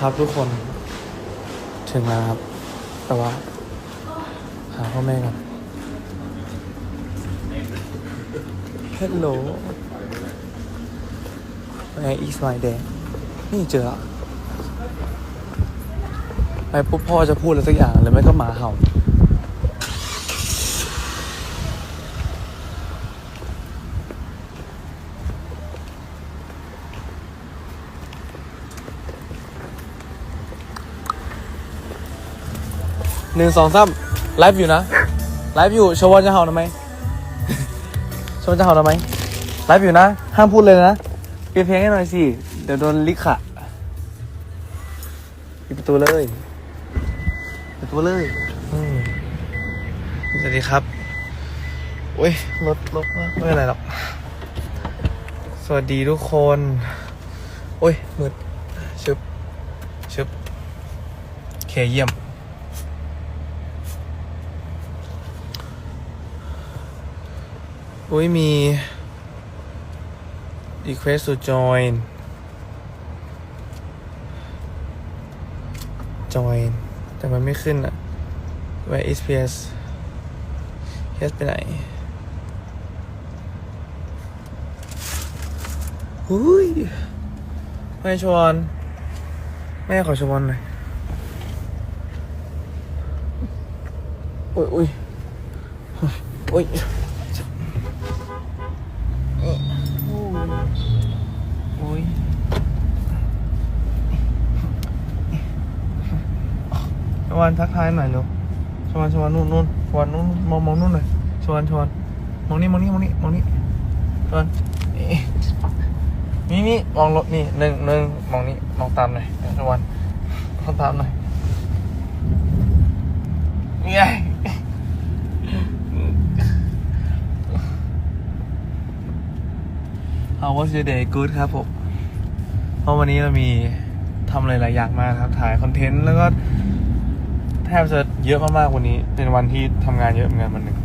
ครับทุกคนถึงแล้วครับ แต่ว่า หาพ่อแม่ก่อน Hello Where is my dad นี่เจอละไปปุ๊บพ่อจะพูดอะไรสักอย่างเลยไม่ก็หมาเห่า หนึ่งสองสามไลฟ์อยู่นะ ไลฟ์อยู่ชวนจะเห่าทำไมชวนจะเห่าทำไม ไลฟ์อยู่นะ ห้ามพูดเลยนะปิดเพลงให้หน่อยสิ เดี๋ยวโดนลิขะปิดประตูเลยปิดประตูเลยอืมสวัสดีครับโอ้ยรถรถมากไม่เป็นไรหรอก สวัสดีทุกคน โอ้ยมืดชึบชึบโอเคเยี่ยม อุ้ยมี request to join join แต่มันไม่ขึ้นอะ where is PS PS ไปไหนอุ้ยแม่ชวน แม่ขอชวนหน่อยอุ้ยอุ้ยอุ้ย โอ้ยช วนทักทายหน่อยเร็วชวนชวนนู่นนู่นชวนนู่นมองมองนู่นหน่อยชวนชวนมองนี่มองนี่มองนี่มองนี่ชวนนี่นี่นี่มองรถนี่หนึ่งหนึ่งมองนี่มองตามหน่อยชวนมองตามหน่อยนี่ไง How was your day good ครับผมเพราะวันนี้เรามีทำอะไรหลายอย่างมากครับ ถ่ายคอนเทนต์แล้วก็ แทบจะเยอะมากๆวันนี้เป็นวันที่ทำงานเยอะเหมือนกันวันหนึ่ง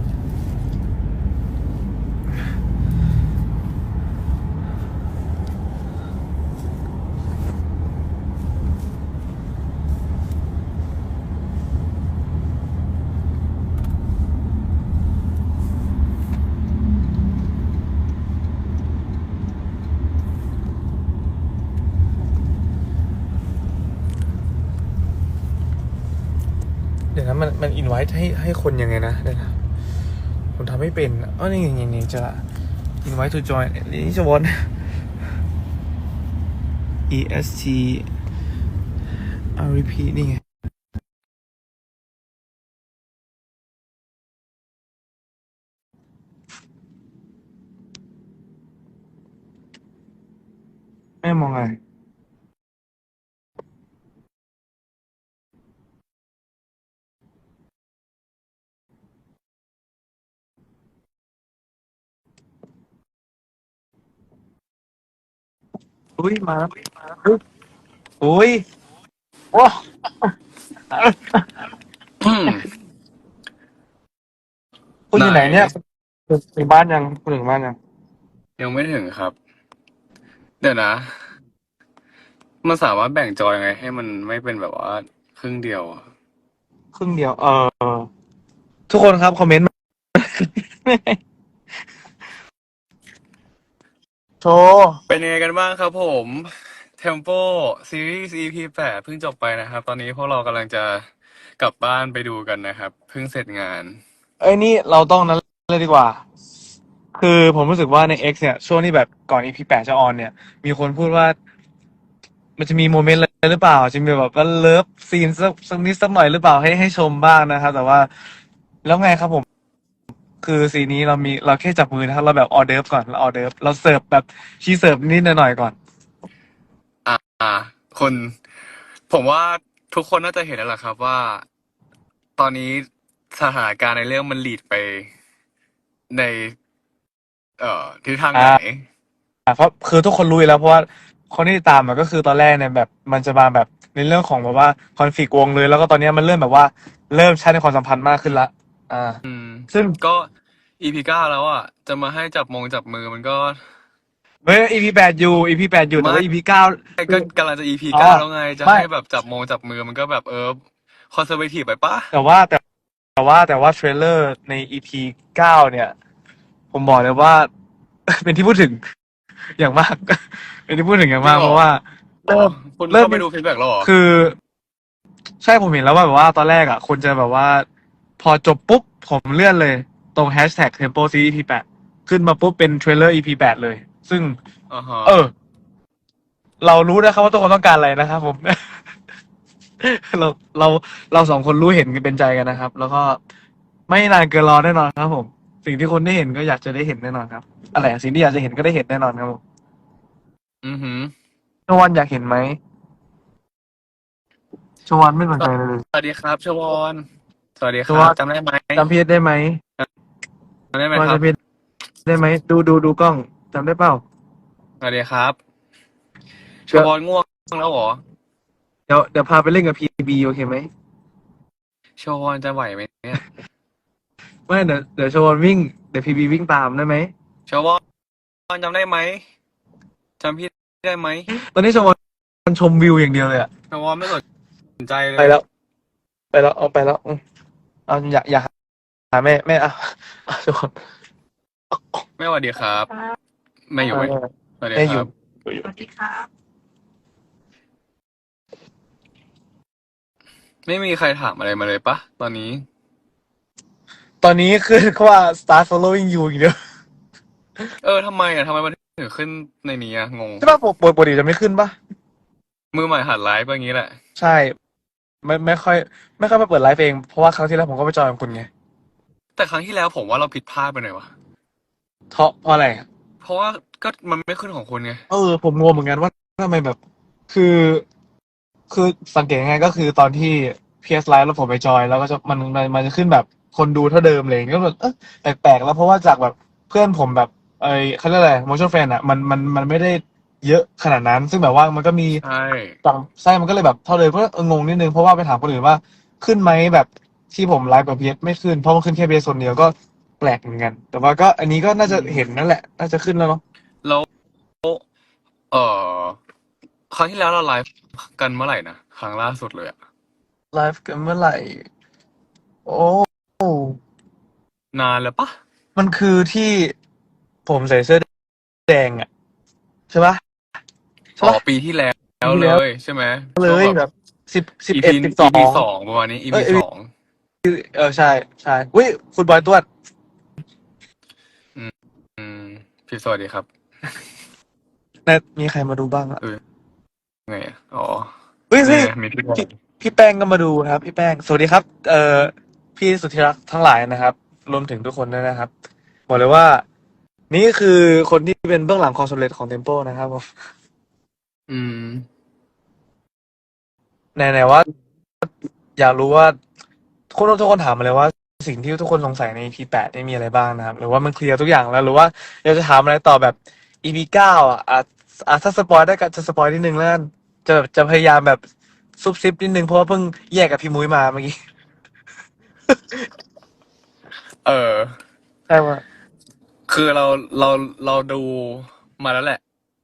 มันอินไวท์ให้ให้คนยังไงนะเดี๋ยวนะผมทำไม่เป็นอ๋อนี่นี่นี่จะอินไวท์ทูจอยนี่จะวน E S T R E P นี่ไง แม่มองอะไร อุ้ยมาแล้วอุ๊ยอุ้ยโอ้คุณอยู่ไหนเนี่ยถึงบ้านยังคุณถึงบ้านยังยังไม่ถึงครับ เดี๋ยวนะ มันสามารถแบ่งจอยังไง ให้มันไม่เป็นแบบว่าครึ่งเดียวอะครึ่งเดียว เออทุกคนครับคอมเมนต์มา โชว์เป็นยังไงกันบ้างครับผม Tempo Series EP แปดเพิ่งจบไปนะครับ ตอนนี้พวกเรากำลังจะกลับบ้านไปดูกันนะครับ เพิ่งเสร็จงาน เอ้ยนี่เราต้องนั้นเลยดีกว่า คือผมรู้สึกว่าใน X เนี่ย ช่วงที่แบบก่อน EP แปดจะออนเนี่ย มีคนพูดว่า มันจะมีโมเมนต์อะไรหรือเปล่า จะมีแบบว่าเลิฟซีนสักสักนิดสักหน่อยหรือเปล่าให้ให้ชมบ้างนะครับแต่ว่า แล้วไงครับผม คือซีนนี้เรามีเราแค่จับมือนะครับเราแบบออเดิร์ฟก่อนเราออเดิร์ฟเราเสิร์ฟแบบชีเสิร์ฟนิดหน่อยๆก่อน อ่าคน ผมว่าทุกคนน่าจะเห็นแล้วล่ะครับว่า ตอนนี้สถานการณ์ในเรื่องมันลีดไปใน เอ่อทิศทางไหนอะเพราะคือทุกคนรู้อยู่แล้วเพราะว่าคนที่ติดตามมันก็คือตอนแรกเนี่ยแบบ มันจะมาแบบในเรื่องของแบบว่าคอนฟ lict วงเลย แล้วก็ตอนเนี้ยมันเริ่มแบบว่าเริ่มใช้ในความสัมพันธ์มากขึ้นละ อ่าอืมซึ่งก็ EP เก้าแล้วอะ จะมาให้จับมงจับมือมันก็ เฮ้ย EP แปดอยู่ EP แปดอยู่แต่ว่า ไม่ EP เก้า ก็กำลังจะ EP อ๋อเก้าแล้วไง จะไม่ ให้แบบจับมงจับมือมันก็แบบเออคอนเซอร์เวทีฟไปปะแต่ว่าแต่แต่ว่าแต่ว่าเทรลเลอร์ใน EP เก้าเนี่ย ผมบอกเลยว่า เป็นที่พูดถึง อย่างมาก เป็นที่พูดถึงอย่างมากเพราะว่า เริ่ม คุณเริ่ม เข้าไปดูฟีดแบ็กแล้วเหรอคือ ใช่ผมเห็นแล้วว่าแบบว่าตอนแรกอะคนจะแบบว่า พอจบปุ๊บ ผมเลื่อนเลย ตรงแฮชแท็ก Tempo C EP แปดขึ้นมาปุ๊บเป็นเทรลเลอร์ EP แปดเลย ซึ่ง อ่าฮะเออ เรารู้นะครับว่าทุกคนต้องการอะไรนะครับผม เราเราเราสองคนรู้เห็นกันเป็นใจกันนะครับ แล้วก็ไม่นานเกินรอแน่นอนครับ ผม สิ่งที่คนได้เห็นก็อยากจะได้เห็นแน่นอนครับอะไรอะสิ่งที่อยากจะเห็นก็ได้เห็นแน่นอนครับผมอือหือชวันอยากเห็นไหมชวันไม่สนใจเลยเลยสวัสดีครับชวอน สวัสดีคชรัวบอนจำได้ไหมจำพีเอสได้ไหมจำได้ไหมชวันครับจำพีเอสได้ไหมดูดูดูกล้องจำได้เปล่าสวัสดีครับชเดี๋ยววอนง่วงแล้วเหรอเดี๋ยวเดี๋ยวพาไปเล่นกับพีบีโอเคไหมชวอนจะไหวไหมเนี่ยไม่เดี๋ยวเดี๋ยวชวันวิ่งเดี๋ยวพีบีวิ่งตามได้ไหมชวอนจำได้ไหมจำพี่ได้ไหมตอนนี้ชวันมันชมวิวอย่างเดียวเลยอะชวอนไม่สนใจเลยไปแล้ว ไปแล้วเอาไปแล้วอืม เอาอย่าอย่าหาแม่แม่เอาเอาชวันไม่สวัสดีครับ แม่อยู่ไหมสวัสดีแม่อคยู่รับ สวัสดีครับไม่มีใครถามอะไรมาเลยปะตอนนี้ ตอนนี้ขึ้นว่า start following you อย่างเดียวเออทำไมอะทำไมมันถึงขึ้นในนี้อะงง ใช่ป่ะปกปกติจะไม่ขึ้นป่ะ มือใหม่หัดไลฟ์อย่างนี้แหละ ใช่ ไม่ไม่ค่อย ไม่ค่อยมาเปิดไลฟ์เองเพราะว่าครั้งที่แล้วผมก็ไปจอยกับคุณไงแต่ครั้งที่แล้วผมว่าเราผิดพลาดไปหน่อยวะเพราะเพราะอะไรเพราะว่าก็มันไม่ขึ้นของคุณไงเออ ผมงงเหมือนกันว่าทำไมแบบ คือ คือสังเกตยังไงก็คือตอนที่ PS Live แล้วผมไปจอย แล้วก็จะมันมันมันจะขึ้นแบบคนดูเท่าเดิมเลยก็แบบเออแปลกๆแล้วเพราะว่าจากแบบเพื่อนผมแบบไอ้เขาเรียกอะไร motion fan อะมันมันมันไม่ได้ เยอะขนาดนั้น ซึ่งแบบว่ามันก็มีใช่ต่างไส้มันก็เลยแบบเท่าเดิมก็เอองงนิดนึงเพราะว่าไปถามคนอื่นว่าขึ้นไหมแบบที่ผมไลฟ์กับพีเอสไม่ขึ้นเพราะมันขึ้นแค่พีเอสคนเดียวก็แปลกเหมือนกัน แต่ว่าก็อันนี้ก็น่าจะเห็นนั่นแหละ น่าจะขึ้นแล้วเนาะแล้วเออครั้งที่แล้วเราไลฟ์กันเมื่อไหร่นะครั้งล่าสุดเลยอะไลฟ์กันเมื่อไหร่ โอ้นานแล้วปะมันคือที่ผมใส่เสื้อแดงอะใช่ปะใช่ อ๋อปะปีที่แล้วปีที่เลแล้วยใช่ไหมเลยช่วงแบบสิบสิบ EP เอ็ดสิบสอง EP สองประมาณนี้ EP เอ้ยสองเออใช่ใช่อุ้ยคุณบอยตวดอืมพี่สวัสดีครับแน่มีใครมาดูบ้างอะไงอะอ๋อเฮ้ยนี่เฮ้ยไงมีพี่บอลพี่พี่แป้งก็มาดูครับ พี่แป้งสวัสดีครับ เอ่อพี่สุธิรักษ์ทั้งหลายนะครับ รวมถึงทุกคนด้วยนะครับ บอกเลยว่า นี่คือคนที่เป็นเบื้องหลังความสำเร็จของเทมโปนะครับผม อืม ไหนๆว่า อยากรู้ว่าทุกคนทุกคนถามมาเลยว่า สิ่งที่ทุกคนสงสัยใน EP แปดนี่มีอะไรบ้างนะครับ หรือว่ามันเคลียร์ทุกอย่างแล้วหรือว่าอยากจะถามอะไรต่อแบบ EP เก้าอะอะอะถ้าสปอยได้ก็จะสปอยนิดนึงแล้วกันจะแบบจะพยายามแบบซุบซิบนิดนึงเพราะว่าเพิ่งแยกกับพี่มุ้ยมาเมื่อกี้ เออ ใช่ว่า คือเราเราเราดูมาแล้วแหละ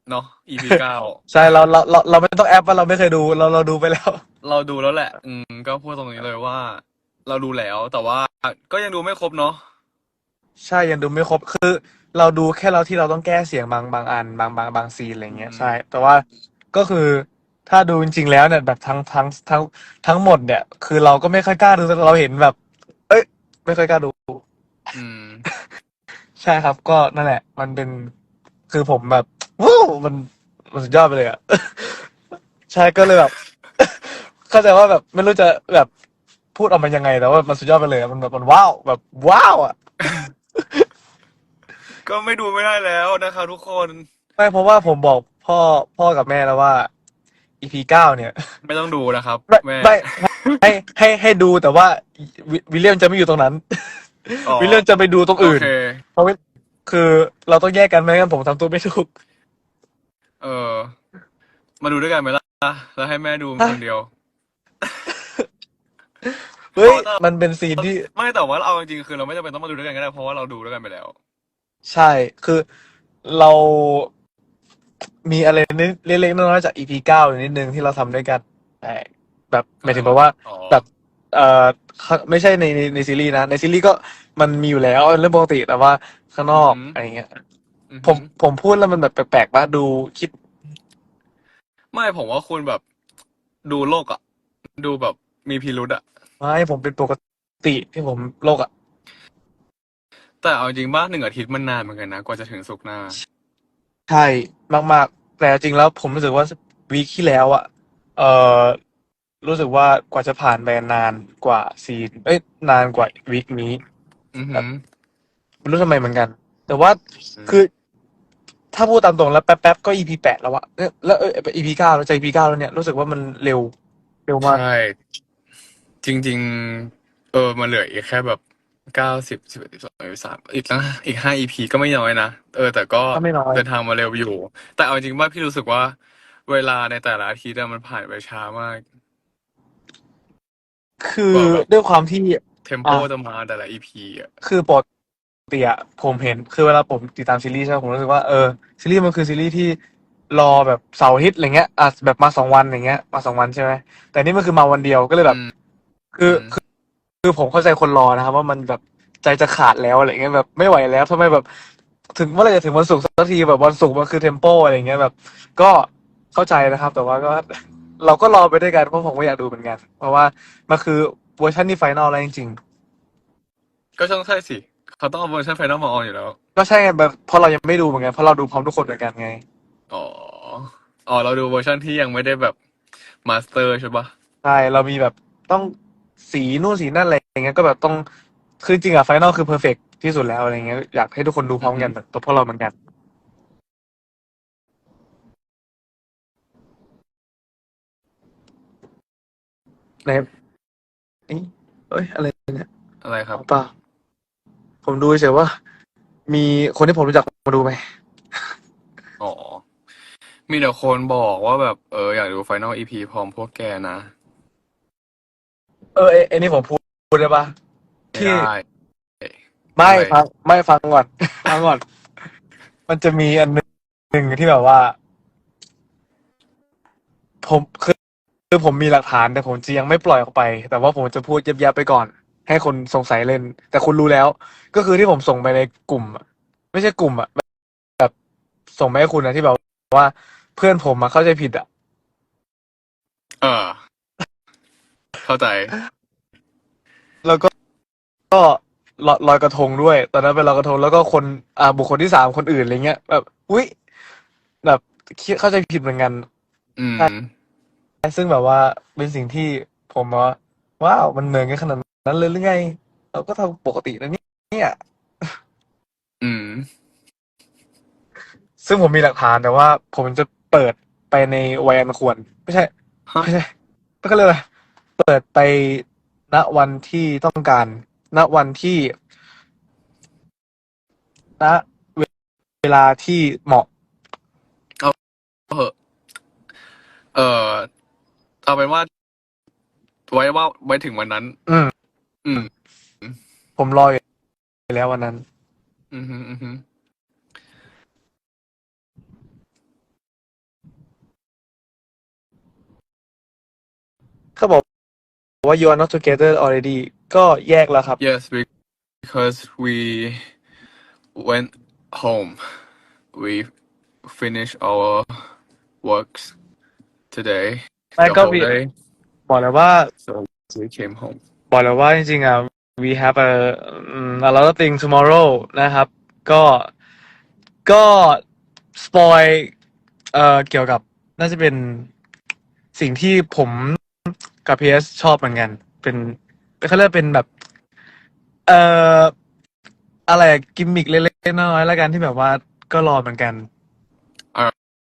เนาะ EP เก้าใช่เราเราเราเราไม่ต้องแอปว่าเราไม่เคยดูเราเราดูไปแล้ว เราดูแล้วแหละ อืมก็พูดตรงนี้เลยว่า เราดูแล้ว แต่ว่าก็ยังดูไม่ครบเนาะ ใช่ยังดูไม่ครบคือ เราดูแค่เราที่เราต้องแก้เสียงบางบางอัน บางบางบางซีนอะไรเงี้ยอืม ใช่ แต่ว่าก็คือถ้าดูจริงๆแล้วเนี่ยแบบทั้งทั้งทั้งทั้งหมดเนี่ย คือเราก็ไม่ค่อยกล้าดูแต่เราเห็นแบบ เอ้ย ไม่ค่อยกล้าดู อืม ใช่ครับ ก็นั่นแหละ มันเป็นคือผมแบบ ว้าวมันมันสุดยอดไปเลยอะใช่ก็เลยแบบ เข้าใจว่าแบบไม่รู้จะแบบพูดออกมายังไงแต่ว่ามันสุดยอดไปเลยอะมันแบบมันว้าวแบบว้าวอะก็ไม่ดูไม่ได้แล้วนะคะทุกคน ไม่เพราะว่าผมบอกพ่อพ่อกับแม่แล้วว่า EP เก้าเนี่ย ไม่ต้องดูนะครับไม่แม่ไม่ให้ให้ให้ดูแต่ว่าวิวิลเลียมจะไม่อยู่ตรงนั้น อ๋อวิลเลียมจะไปดูตรงโออื่นเค เพราะว่าคือเราต้องแยกกันไม่งั้นผมทำตัวไม่ถูก เออ มาดูด้วยกันไหมล่ะ แล้วให้แม่ดูคนเดียว เฮ้ยเพราะว่ามันเป็นซีนที่ไม่แต่ว่าเอาจริงๆคือเราไม่จำเป็นต้องมาดูด้วยกันก็ได้เพราะว่าเราดูด้วยกันไปแล้ว ใช่ คือเรามีอะไรนิดเล็กๆน้อยๆจาก EP เก้าอยู่นิดนึงที่เราทำด้วยกันใช่แบบหมายถึงแบบว่า อ๋อแบบ เอ่อข้างไม่ใช่ในในในซีรีส์นะ ในซีรีส์ก็มันมีอยู่แล้วเรื่องปกติแต่ว่าข้างนอกอะไรเงี้ยอือหือ ผมผมพูดแล้วมันแบบแปลกๆป่ะดูคิด ไม่ผมว่าคุณแบบดูโลกอะดูแบบมีพิรุธอะไม่ผมเป็นปกติที่ผมโลกอะ แต่เอาจริงบ้านหนึ่งอาทิตย์มันนานเหมือนกันนะกว่าจะถึงสุกร์หน้า ใช่มาก ๆ แต่จริงแล้วผมรู้สึกว่าวีคที่แล้วอะเอ่อรู้สึกว่ากว่าจะผ่านไปนานกว่าซีนเอ้ยนานกว่าวีคนี้ อือหือ ไม่รู้ทำไมเหมือนกัน แต่ว่าอืมคือ ถ้าพูดตามตรงแล้วแป๊บๆก็ EP แปดแล้วอะเอ้ยแล้วเออ EP เก้าแล้วจะ EP เก้าแล้วเนี่ยรู้สึกว่ามันเร็วเร็วมาก ใช่ จริง ๆ เออมันเหลืออีกแค่แบบเก้าสิบสิบเอ็ดสิบสองสิบสามอีกตั้งอีกห้า EP ก็ไม่น้อยนะ เออ แต่ก็ก็ไม่น้อย เดินทางมาเร็วอยู่ แต่เอาจริงว่าพี่รู้สึกว่า เวลาในแต่ละอาทิตย์อะมันผ่านไปช้ามากคือว่าแบบด้วยความที่ เทมโปอะ จะมาแต่ละ EP อะคือปก ติอะผมเห็นคือเวลาผมติดตามซีรีส์ใช่ไหมผมรู้สึกว่าเออซีรีส์มันคือซีรีส์ที่รอแบบเสาร์อาทิตย์อะไรเงี้ยอะแบบมาสองวันอย่างเงี้ยมาสองวันใช่ไหมแต่นี่มันคือมาวันเดียวก็เลยแบบอืมคืออืมคือคือผมเข้าใจคนรอนะครับ ว่ามันแบบใจจะขาดแล้วอะไรเงี้ยแบบไม่ไหวแล้วทำไมแบบ ถึงเมื่อไหรจะถึงวันศุกร์สักทีแบบวันศุกร์มันคือเทมโปอะไรเงี้ยแบบ ก็เข้าใจนะครับ แต่ว่าก็ เราก็รอไปด้วยกันเพราะผมก็อยากดูเหมือนกัน เพราะว่ามันคือเวอร์ชันที่ไฟนอลแล้วจริง ก็ช่างใช่สิ เขาต้องเอาเวอร์ชันไฟนอลมาออนอยู่แล้วๆก็ใช่ไงแบบเพราะเรายังไม่ดูเหมือนกันเพราะเราดูพร้อมทุกคนเหมือนกันไง อ๋อ อ๋อ เราดูเวอร์ชันที่ยังไม่ได้แบบมาสเตอร์ใช่ปะใช่ เรามีแบบต้องสีนู่นสีนั่นอะไรอย่างเงี้ยก็แบบต้องคือจริงอะไฟนอลคือเพอร์เฟกที่สุดแล้วอะไรเงี้ยอยากให้ทุกคนดูพร้อมกันแบบตัวพวกเราเหมือนกัน ในเอ้ยเอ้ยอะไรเนี่ยอะไรครับ เปล่า ผมดูเฉยๆว่า มีคนที่ผมรู้จักมาดูไหมอ๋อ มีแต่คนบอกว่าแบบเอออยากดูไฟนอลอีพีพร้อมพวกแกนะ เออไอ้ไอ้นี่ผมพูดพูดได้ปะไม่ที่ได้ ไม่อะไร ฟังไม่ฟังก่อน ฟังก่อน มันจะมีอันหนึ่งที่แบบว่า ผมคือคือผมมีหลักฐานแต่ผมจะยังไม่ปล่อยออกไป แต่ว่าผมจะพูดยับๆไปก่อน ให้คนสงสัยเล่น แต่คุณรู้แล้ว ก็คือที่ผมส่งไปในกลุ่มอะไม่ใช่กลุ่มอะแบบส่งไปให้คุณนะที่แบบว่า เพื่อนผมมาเข้าใจผิดอะเออ เข้าใจ แล้วก็ก็ลอยลอยกระทงด้วย ตอนนั้นเป็นลอยกระทงแล้วก็คนอ่าบุคคลที่สามคนอื่นอะไรเงี้ยแบบอุ้ยแบบคิดเข้าใจผิดเหมือนกัน อืม ซึ่งแบบว่าเป็นสิ่งที่ผมว่าว้าวมันเหมือนกันขนาด นั้นเลยหรือไง เราก็ทำปกตินะเนี่ยอืม ซึ่งผมมีหลักฐานแต่ว่า ผมจะเปิดไปในวัยอันควร ไม่ใช่ฮะ ไม่ใช่ก็เลยกอะไรเปิดไปณวันที่ต้องการ ณวันที่ ณเวลาที่เหมาะ เออเออเอาเป็นว่า ไว้ว่าไว้ถึงวันนั้น อืม อืม ผมรออยู่แล้ววันนั้น อืมฮึอืมฮึเขาบอกว่า you are not together already ก็แยกแล้วครับ yes because we went home we finished our works today ไม่ the ก็ whole มี day บอกเลยว่า so we came home บอกเลยว่าจริงๆอะ we have a a lot of things tomorrow นะครับ ก็ก็สปอยเอ่อเกี่ยวกับน่าจะเป็นสิ่งที่ผมกับพีเอสชอบเหมือนกัน เป็นเขาเรียกเป็นแบบ เอ่ออะไรกิมมิกเล็กๆน้อยๆแล้วกันที่แบบว่าก็รอเหมือนกัน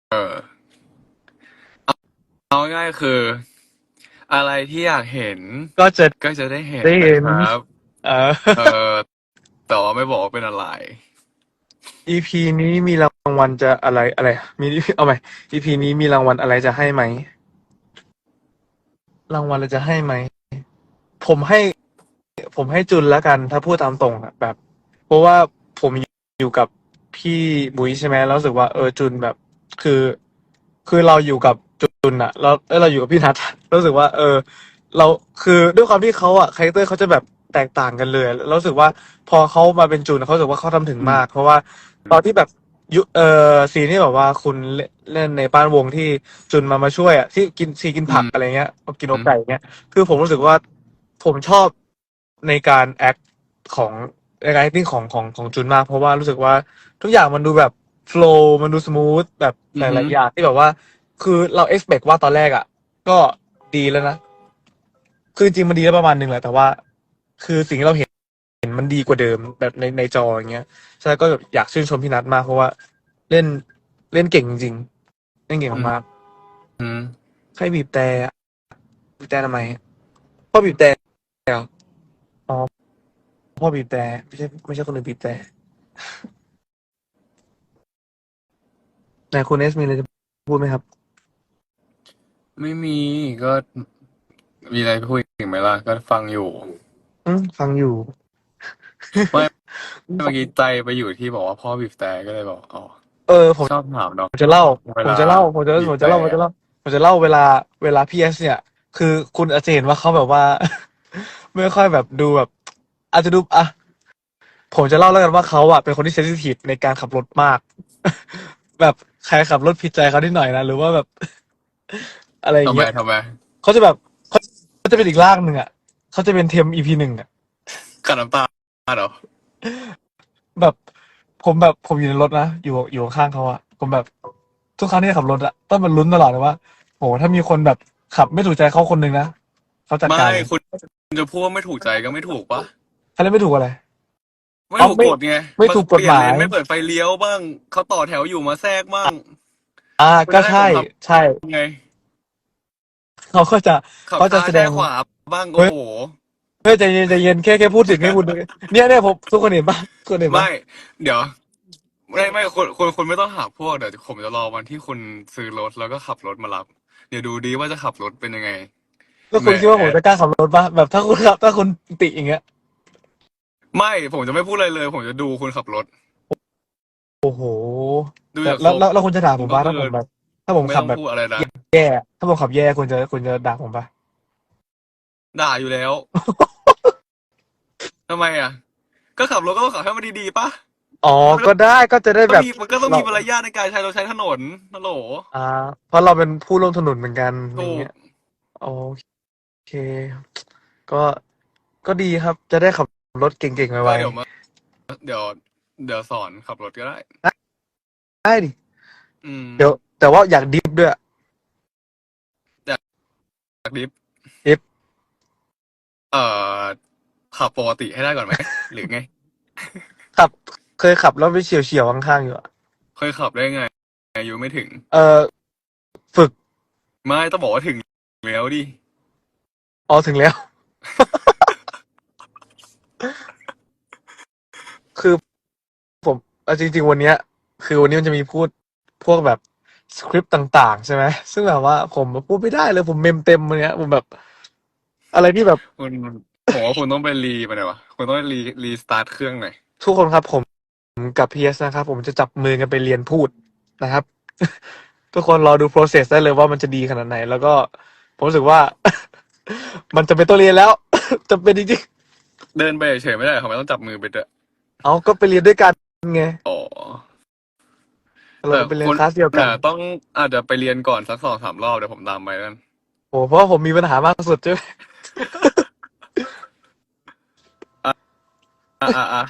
เออเอาเอาง่ายๆคือ อะไรที่อยากเห็นก็จะ ก็จะได้เห็นได้เห็น นะครับ เอ่อ เออแต่ว่าไม่บอกว่าเป็นอะไร EP นี้มีรางวัลจะอะไรอะไร มีเอาใหม่ EP นี้มีรางวัลอะไรจะให้ไหม รางวัลอะไรจะให้ไหม ผมให้ ผมให้จุนแล้วกัน ถ้าพูดตามตรงอะแบบ เพราะว่าผมอยู่กับพี่บุ้ยใช่ไหมแล้วรู้สึกว่าเออจุนแบบ คือ คือเราอยู่กับ จุนอะแล้วแล้วเราอยู่กับพี่นัทรู้สึกว่า เออ เราคือด้วยความที่เขาอะคาแรคเตอร์เขาจะแบบแตกต่างกันเลยแล้วรู้สึกว่าพอเขามาเป็นจุนเขารู้สึกว่าเขาทำถึงมาก เพราะว่าตอนที่แบบยุเออซีนที่แบบว่าคุณเล่นเล่นในบ้านวงที่จุนมามาช่วยอะที่กินซีกินผักอืมอะไรเงี้ยกินอกไก่เงี้ยคือผมรู้สึกว่าผมชอบในการแอคของในการ acting ของของของจุนมาก เพราะว่ารู้สึกว่าทุกอย่างมันดูแบบโฟล์มันดูสมูทแบบหอือฮึลายๆอย่างที่แบบว่า คือเรา expect ว่าตอนแรกอะ ก็ดีแล้วนะ คือจริงๆมันดีแล้วประมาณหนึงแหละ แต่ว่า คือสิ่งที่เราเห็นเห็นมันดีกว่าเดิมแบบในในจออย่างเงี้ยฉะนั้นก็อยากชื่นชมพี่นัทมากเพราะว่า เล่นเล่นเก่งจริงๆเล่นเก่งมากอืมๆใครบีบแต่อะบีบแต่ทำไมพ่อบีบแต่เหรออ๋อพ่อบีบแต่ไม่ใช่ไม่ใช่คนอื่นบีบแต่ไหนคุณเอสมีอะไรจะพูดไหมครับ ไม่มีก็มีอะไรพูดอีกไหมล่ะ ก็ฟังอยู่ อืมฟังอยู่ ไม่เมื่อกี้ใจไปอยู่ที่บอกว่าพ่อบีบแต่ก็เลยบอกอ๋อเออผมชอบถามเนาะผมจะเล่าเวลาผมจะเล่าผมจะบีบผมจะเล่าแต่ผมจะเล่าผมจะเล่าเวลาเวลาพีเอสเนี่ย คือคุณอาจจะเห็นว่าเขาแบบว่า ไม่ค่อยแบบดูแบบ อาจจะดูอะผมจะเล่าแล้วกันว่าเขาอะเป็นคนที่เซนซิทีฟในการขับรถมาก แบบใครขับรถผิดใจเขานิดหน่อยนะหรือว่าแบบ อะไรอย่างทำไมเงี้ยทำไมเขาจะแบบเขาเขาจะเป็นอีกร่างหนึ่งอะเขาจะเป็นเทมอีพีหนึ่งอะ กัดน้ำตาเหรอแบบผมแบบผมอยู่ในรถนะอยู่อยู่ข้างเขาอะผมแบบ ทุกครั้งที่ขับรถอะต้องมันลุ้นตลอดเลยว่าโหถ้ามีคนแบบขับไม่ถูกใจเขาคนหนึ่งนะเขาจัดไม่การคุณจะพูดว่าไม่ถูกใจก็ไม่ถูกปะเขาเล่นไม่ถูกอะไร ไม่เอาถูกไม่กฎไงไม่ถูกกฎหมาย เปลี่นเลนไม่เปิดไฟเลี้ยวบ้างเขาต่อแถวอยู่มาแทรกบ้าง อ่า ก็ใช่ไม่ได้ผมขับใช่ ไง เขาก็จะขับเขาจะซ้ายแสดงแช่ขวาบ้างเฮ้โอ้ยโหเฮ้ยใจเย็นใจเย็นแค่แค่พูดถึงแค่พูดถึงเนี่ยเนี่ยผมทุกคนเห็นปะทุกคนเห็นปะไม่ เดี๋ยว ไม่ไม่คุณคุณคุณไม่ต้องหาพวกเดี๋ยวผมจะรอวันที่คุณซื้อรถแล้วก็ขับรถมารับ เดี๋ยวดูดีว่าจะขับรถเป็นยังไงแล้วคุณแหมคิดว่าผมจะกล้าขับรถปะแบบถ้าคุณขับถ้าคุณติอย่างเงี้ย ไม่ผมจะไม่พูดอะไรเลย ผมจะดูคุณขับรถ โอ้โห ดูแล้จาวกแล้วทรงแล้วแล้วคุณจะด่าผมปะก็ถ้าคือผมแบบ ถ้าผมไม่ขับต้องแบบพูดอะไรนะแย่ถ้าผมขับแย่คุณจะคุณจะด่าผมปะด่าอยู่แล้วทำไมอะ ก็ขับรถก็ต้องขับให้มันดีๆปะอ๋อก็ได้ก็จะได้ก็แบบมีมันก็ต้องเรามีมารยาทในการใช้เราใช้ถนนฮัลโหลอ่า เพราะเราเป็นผู้ร่วมถนนเหมือนกันอถูย่างกเงี้ยโอเค ก็ก็ดีครับ จะได้ขับรถเก่งๆก็ไวเดี๋ยวมาเดี๋ยว เดี๋ยวสอนขับรถก็ได้ ๆได้ดิ อืมเดี๋ยว แต่ว่าอยากดิฟด้วย จากดิฟดิฟ เอ่อขับปกติให้ได้ก่อนไหม หรือไง ขับ เคยขับแล้วไปเฉียวๆข้างๆอยู่อะเคยขับได้ไงอายุไม่ถึง เออฝึกไม่ต้องบอกว่าถึงแล้วดิ อ๋อถึงแล้ว คือผมเอาจริง ๆ วันเนี้ย คือวันนี้มันจะมีพูดพวกแบบ สคริปต์ต่าง ๆ ใช่ไหมซึ่งแบบว่าผมพูดไม่ได้เลยผมเมมเต็มวันเนี้ยผมแบบ อะไรที่แบบคุณผมว่าคุณต้องไปรีมาหน่อยวะคุณต้องไปรีรีสตาร์ทเครื่องหน่อยทุกคนครับ ผมกับพีเอสนะครับ ผมจะจับมือกันไปเรียนพูดนะครับ ทุกคนรอดู process ได้เลยว่ามันจะดีขนาดไหน แล้วก็ผมรู้สึกว่า มันจะเป็นตัวเรียนแล้ว จะเป็นจริงเดินไปเฉยๆไม่ได้ทำไมต้องจับมือไปด้วยๆเอาก็ไปเรียนด้วยกันไง อ๋อ เราไปเรียนคุณคลาสเดียวกันแต่ต้องอาจจะไปเรียนก่อนสักสองสามรอบเดี๋ยวผมตามไปกันโอ้เพราะว่าผมมีปัญหามากสุดใช่ไหมอะอะอะ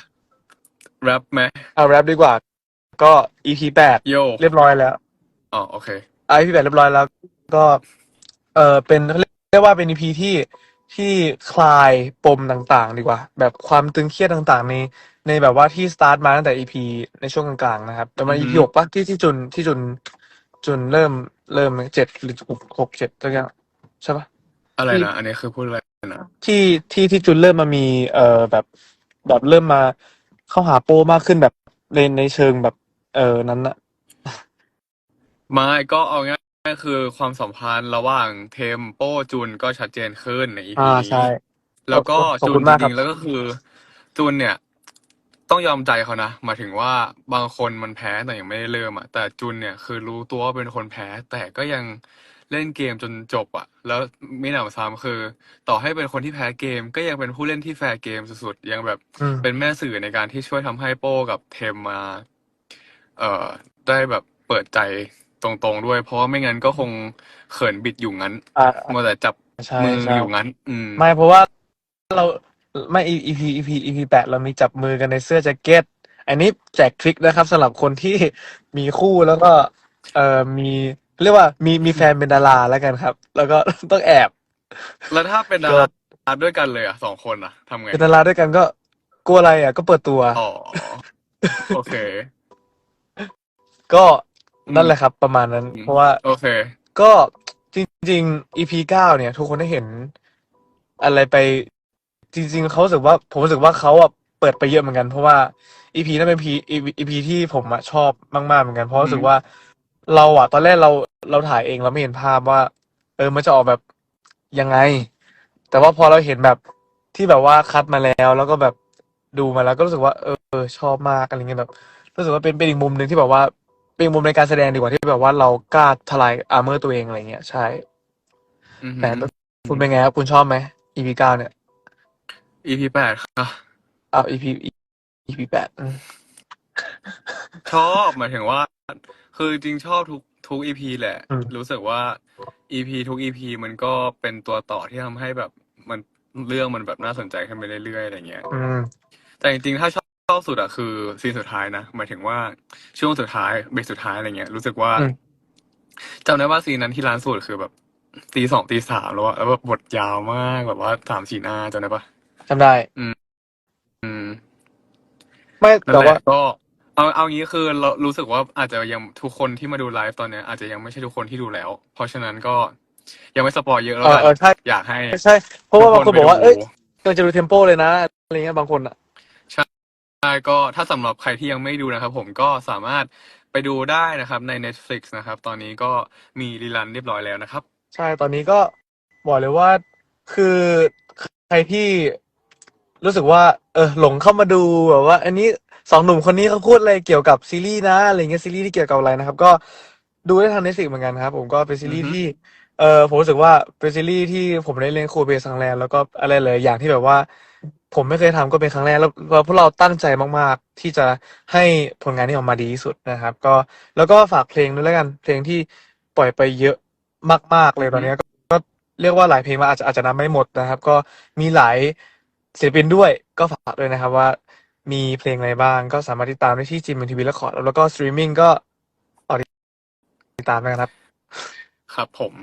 แรปไหมเอาแรปดีกว่า ก็ EP แปดโยเรียบร้อยแล้วอ๋อโอเคอะ EP แปดเรียบร้อยแล้ว ก็ เออเป็นเขาเรียกว่าเป็น EP ที่ที่คลายปมต่างๆ ดีกว่า แบบความตึงเครียดต่างๆ ใน ในแบบว่าที่สตาร์ทมาตั้งแต่ EP ในช่วงกลางๆนะครับ ประมาณอือ EP ฮึหกปะที่ที่จุนที่จุนจุนเริ่มเริ่มเจ็ดหรือหกหกเจ็ดตัวอย่างใช่ปะอะไรที่นะอันนี้คือพูดอะไรนะที่ที่ที่จุนเริ่มมามี เอ่อแบบแบบเริ่มมาเข้าหาโปมากขึ้นแบบในในเชิงแบบ เออนั้นนะไม่ก็เอาง่ายๆคือความสัมพันธ์ระหว่างเทมโป้จุนก็ชัดเจนขึ้นในอีอ่าพีใช่นี้แล้วก็ขอบจุคุนณจมากครัริบงๆแล้วก็คือ จุนเนี่ย ต้องยอมใจเขานะหมายถึงว่าบางคนมันแพ้แต่ยังไม่ได้เริ่มอะแต่จุนเนี่ยคือรู้ตัวว่าเป็นคนแพ้ แต่ก็ยังเล่นเกมจนจบอะ แล้วมีหนำซ้ำคือ ต่อให้เป็นคนที่แพ้เกม ก็ยังเป็นผู้เล่นที่แฟร์เกมสุดๆยังแบบอืม เป็นแม่สื่อในการที่ช่วยทำให้โป้กับเทมมา เอ่อได้แบบเปิดใจตรงๆด้วย เพราะว่าไม่งั้นก็คงเขินบิดอยู่งั้นอ่ามัวแต่จับใช่มือใช่อยู่งั้น อืม ไม่เพราะว่าเรา ไม่ EP EP EP แปดเรามีจับมือกันในเสื้อแจ็คเก็ต อันนี้แจกทริคนะครับสำหรับคนที่มีคู่แล้วก็เอ่อมีเรียกว่ามีมีแฟนเป็นดาราแล้วกันครับ แล้วก็ต้องแอบ แล้วถ้าเป็นดาก็ราด้วยกันเลยอะสองคนอะทำไงเป็นดาราด้วยกันก็กลัวอะไรอะ ก็เปิดตัวอ๋อโอเค ก็อืนั่มนแหละครับ ประมาณนั้นอืมเพราะว่า โอเค ก็จริงๆ EP เก้าเนี่ย ทุกคนได้เห็นอะไรไป จริงๆเขารู้สึกว่าผมรู้สึกว่าเขาอะเปิดไปเยอะเหมือนกัน เพราะว่า EP นั้นเป็น EP EP ที่ผมอะชอบมากๆเหมือนกัน เพราะอืรู้สึมกว่า เราอะตอนแรกเราเราถ่ายเองเราไม่เห็นภาพว่า เออมันจะออกแบบยังไง แต่ว่าพอเราเห็นแบบที่แบบว่าคัดมาแล้ว แล้วก็แบบดูมาแล้วก็รู้สึกว่า เออเออชอบมากอะไรเงี้ยแบบรู้สึกว่าเป็นเป็นอีกมุมหนึ่งที่แบบว่าเป็นอีกมุมในการแสดงดีกว่าที่แบบว่าเรากล้าทลายอาร์เมอร์ตัวเองอะไรเงี้ยใช่อือแต่หือคุณเป็นไงครับคุณชอบไหม EP เก้าเนี่ย EP แปดค่ะอ้าว EP EP แปดอืมชอบหมายถึงว่า คือจริงชอบทุกทุก EP แหละอืมรู้สึกว่า EP ทุก EP มันก็เป็นตัวต่อที่ทำให้แบบมันเรื่องมันแบบน่าสนใจขึ้นไปเรื่อยๆอะไรเงี้ย อืม แต่จริงๆ ถ้าชอบชอบสุดอะคือซีนสุดท้ายนะ หมายถึงว่าช่วงสุดท้ายเบรกสุดท้ายอะไรเงี้ย รู้สึกว่าอืม จำได้ว่าซีนนั้นที่ร้านสูตรคือแบบตีสองตีสามแล้วอะแล้วแบบบทยาวมากแบบว่าสามสี่หน้าจำได้ปะ จำได้อืมไม่นั่นแต่แหว่า ละก็ เอาเอางี้คือเรารู้สึกว่าอาจจะยังทุกคนที่มาดูไลฟ์ตอนเนี้ยอาจจะยังไม่ใช่ทุกคนที่ดูแล้ว เพราะฉะนั้นก็ยังไม่สปอยเยอะแล้เอวอกัน เออใช่อยากให้ใช่ เพราะว่าทุบางกคนไปบอกว่าดูเอ้ยกำลังจะดูเทมโปเลยนะอะไรเงี้ยบางคนอะ ใช่ก็ถ้าสำหรับใครที่ยังไม่ดูนะครับผมก็สามารถไปดูได้นะครับใน Netflix นะครับ ตอนนี้ก็มีรีลันเรียบร้อยแล้วนะครับ ใช่ตอนนี้ก็บอกเลยว่าคือใครที่ รู้สึกว่า เออหลงเข้ามาดูแบบว่า อันนี้สองหนุ่มคนนี้เขาพูดอะไรเกี่ยวกับซีรีส์นะอะไรเงี้ยซีรีส์ที่เกี่ยวกับอะไรนะครับ ก็ดูได้ทาง Netflix เหมือนกันครับ ผมก็เป็นซีรีส์อือฮึที่เออผมรู้สึกว่าเป็นซีรีส์ที่ผมได้เล่นคูเบสครั้งแรกแล้วก็อะไรเลยอย่างที่แบบว่า ผมไม่เคยทำก็เป็นครั้งแรกแล้วแล้วพวกเราตั้งใจมาก ๆ ที่จะให้ผลงานนี้ออกมาดีที่สุดนะครับ ก็แล้วก็ฝากเพลงด้วยแล้วกัน เพลงที่ปล่อยไปเยอะมาก ๆ เลยตอนนี้ก็ก็เรียกว่าหลายเพลงมากอาจจะอาจจะนับไม่หมดนะครับ ก็มีหลาย ศิลปินด้วยก็ฝากด้วยนะครับว่ามีเพลงอะไรบ้างก็สามารถติดตามได้ที่จิมทีวีและคอร์ดแล้วก็สตรีมมิ่งก็รอติดตามนะครับ ครับผม